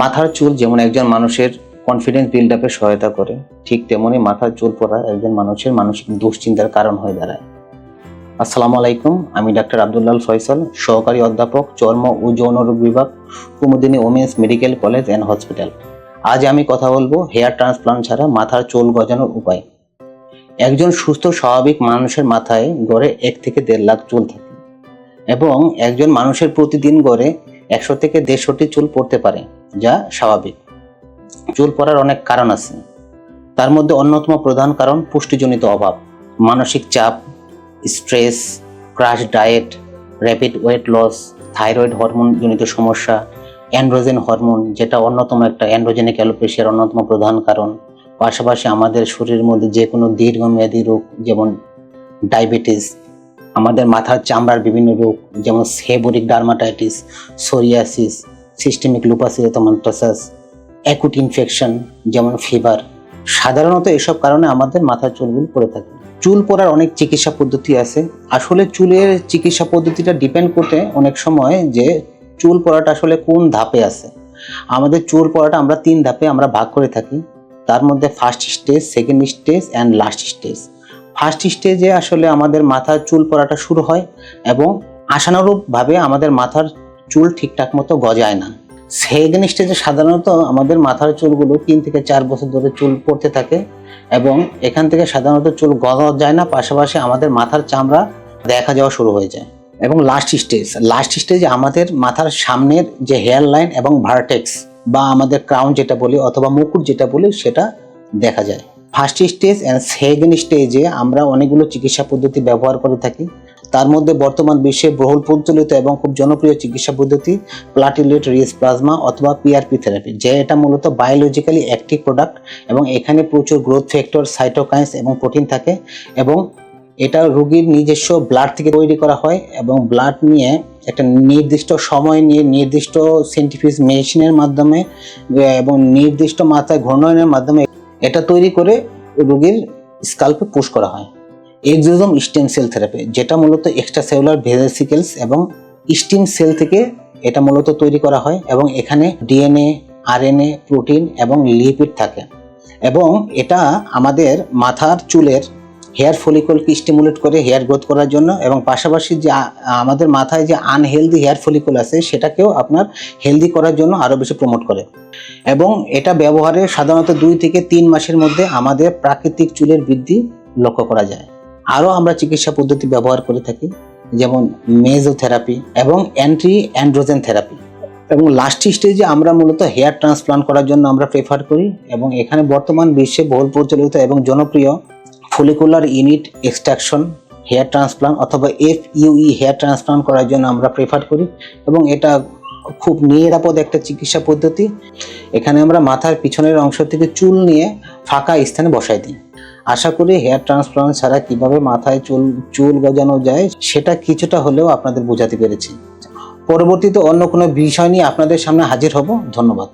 মাথার চুল যেমন একজন মানুষের কনফিডেন্স বিল্ড আপে সহায়তা করে, ঠিক তেমনি মাথার চুল পড়া একজন মানুষের মানসিক দুশ্চিন্তার কারণ হয়ে দাঁড়ায়। আসসালামু আলাইকুম, আমি ডাক্তার আব্দুল্লাল ফয়সাল, সহকারী অধ্যাপক, চর্ম ও যৌন রোগ বিভাগ, Kumudini women's medical college and hospital আজ আমি কথা বলব হেয়ার ট্রান্সপ্লান্ট ছাড়া মাথার চুল গজানোর উপায়। একজন সুস্থ, স্বাভাবিক মানুষের মাথায় গড়ে এক থেকে দেড় লাখ চুল থাকে। এবং একজন মানুষের প্রতিদিন গড়ে একশো থেকে দেড়শোটি চুল পড়তে পারে, যা স্বাভাবিক। চুল পড়ার অনেক কারণ আছে। তার মধ্যে অন্যতম প্রধান কারণ পুষ্টিজনিত অভাব। মানসিক চাপ, stress, crash diet, rapid weight loss, thyroid hormone জনিত সমস্যা, অ্যান্ড্রোজেন হরমোন, যেটা অন্যতম একটা অ্যান্ড্রোজেনিক অ্যালোপেশিয়ার অন্যতম প্রধান কারণ। পাশাপাশি আমাদের শরীরের মধ্যে যে কোনো দীর্ঘমেয়াদী রোগ, যেমন ডায়াবেটিস আমাদের মাথার চামড়ার বিভিন্ন রোগ, যেমন সেবোরিক ডার্মাটাইটিস, সোরিয়াসিস, সিস্টেমিক লুপাসিয়াতমান্টাসাস অ্যাকুট ইনফেকশন, যেমন ফিভার। সাধারণত এসব কারণে আমাদের মাথার চুলগুলো পড়ে থাকে। চুল পড়ার অনেক চিকিৎসা পদ্ধতি আছে। আসলে চুলের চিকিৎসা পদ্ধতিটা ডিপেন্ড করতে অনেক সময় যে চুল পড়াটা আসলে কোন ধাপে আছে। আমাদের চুল পড়াটা আমরা তিন ধাপে আমরা ভাগ করে থাকি। তার মধ্যে first stage second stage and last stage first স্টেজে আসলে আমাদের মাথার চুল পড়াটা শুরু হয় এবং আশানুরূপভাবে আমাদের মাথার চুল ঠিকঠাক মতো গজায় না। সেকেন্ড স্টেজে সাধারণত আমাদের মাথার চুলগুলো তিন থেকে চার বছর ধরে চুল পড়তে থাকে এবং এখান থেকে সাধারণত চুল গজা যায় না, পাশাপাশি আমাদের মাথার চামড়া দেখা যাওয়া শুরু হয়ে যায়। এবং লাস্ট স্টেজ লাস্ট স্টেজে আমাদের মাথার সামনের যে হেয়ার লাইন এবং ভার্টেক্স বা আমাদের ক্রাউন যেটা বলি অথবা মুকুট যেটা বলি সেটা দেখা যায়। ফার্স্ট স্টেজ অ্যান্ড সেকেন্ড স্টেজে আমরা অনেকগুলো চিকিৎসা পদ্ধতি ব্যবহার করে থাকি। তার মধ্যে বর্তমান বিশ্বে বহুল প্রচলিত এবং খুব জনপ্রিয় চিকিৎসা পদ্ধতি প্লাটিলেট রিস প্লাজমা অথবা পিআরপি থেরাপি যে এটা মূলত বায়োলজিক্যালি অ্যাক্টিভ প্রোডাক্ট এবং এখানে প্রচুর গ্রোথ ফ্যাক্টর সাইটোকাইন্স এবং প্রোটিন থাকে এবং এটা রোগীর নিজস্ব ব্লাড থেকে তৈরি করা হয় এবং ব্লাড নিয়ে একটা নির্দিষ্ট সময় নিয়ে নির্দিষ্ট সেন্টিফিস মেশিনের মাধ্যমে, এবং নির্দিষ্ট মাত্রায় ঘূর্ণয়নের মাধ্যমে এটা তৈরি করে রোগীর স্কাল্পে পুশ করা হয়। এক্সোজম স্টেম সেল থেরাপি যেটা মূলত এক্সট্রা সেলুলার ভেসিকেলস এবং স্টিম সেল থেকে এটা মূলত তৈরি করা হয় এবং এখানে ডিএনএ আরএনএ প্রোটিন এবং লিপিড থাকে। এবং এটা আমাদের মাথার চুলের হেয়ার ফলিকলকে স্টিমুলেট করে হেয়ার গ্রোথ করার জন্য এবং পাশাপাশি যে আমাদের মাথায় যে আনহেলদি হেয়ার ফলিকল আছে, সেটাকেও আপনার হেলদি করার জন্য আরও বেশি প্রমোট করে। এবং এটা ব্যবহারে সাধারণত দুই থেকে তিন মাসের মধ্যে আমাদের প্রাকৃতিক চুলের বৃদ্ধি লক্ষ্য করা যায়। আরও আমরা চিকিৎসা পদ্ধতি ব্যবহার করে থাকি, যেমন মেজোথেরাপি এবং অ্যান্টি অ্যান্ড্রোজেন থেরাপি এবং লাস্ট স্টেজে আমরা মূলত হেয়ার ট্রান্সপ্লান্ট করার জন্য আমরা প্রেফার করি এবং এখানে বর্তমান বিশ্বে বহুল প্রচলিত এবং জনপ্রিয় follicular unit extraction hair transplant অথবা F U E hair transplant করার জন্য আমরা প্রেফার করি এবং এটা খুব নিরাপদ একটা চিকিৎসা পদ্ধতি। এখানে আমরা মাথার পিছনের অংশ থেকে চুল নিয়ে ফাঁকা স্থানে বসাই দিই। আশা করি হেয়ার ট্রান্সপ্লান্ট ছাড়া কীভাবে মাথায় চুল চুল গজানো যায় সেটা কিছুটা হলেও আপনাদের বোঝাতে পেরেছি। পরবর্তীতে অন্য কোনো বিষয় নিয়ে আপনাদের সামনে হাজির হব। ধন্যবাদ।